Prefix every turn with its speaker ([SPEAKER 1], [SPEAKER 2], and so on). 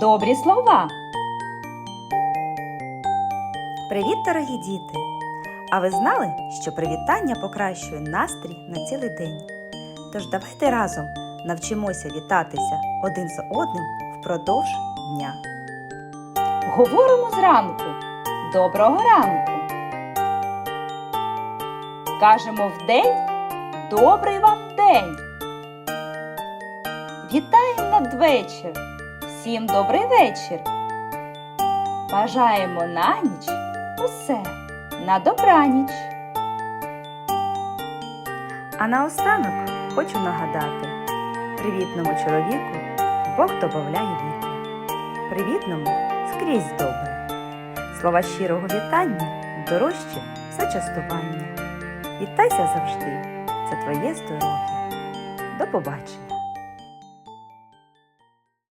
[SPEAKER 1] добрі слова.
[SPEAKER 2] Привіт, дорогі діти! А ви знали, що привітання покращує настрій на цілий день? Тож давайте разом навчимося вітатися один з одним впродовж дня.
[SPEAKER 1] Говоримо зранку. Доброго ранку. Кажемо вдень добрий вам день. Вітаємо надвечір. Всім добрий вечір. Бажаємо на ніч усе на добраніч.
[SPEAKER 2] А наостанок хочу нагадати: привітному чоловіку Бог добавляє віку. Привітному скрізь добре. Слова щирого вітання дорожче за частування. Вітайся завжди, це твоє здоров'я. До побачення!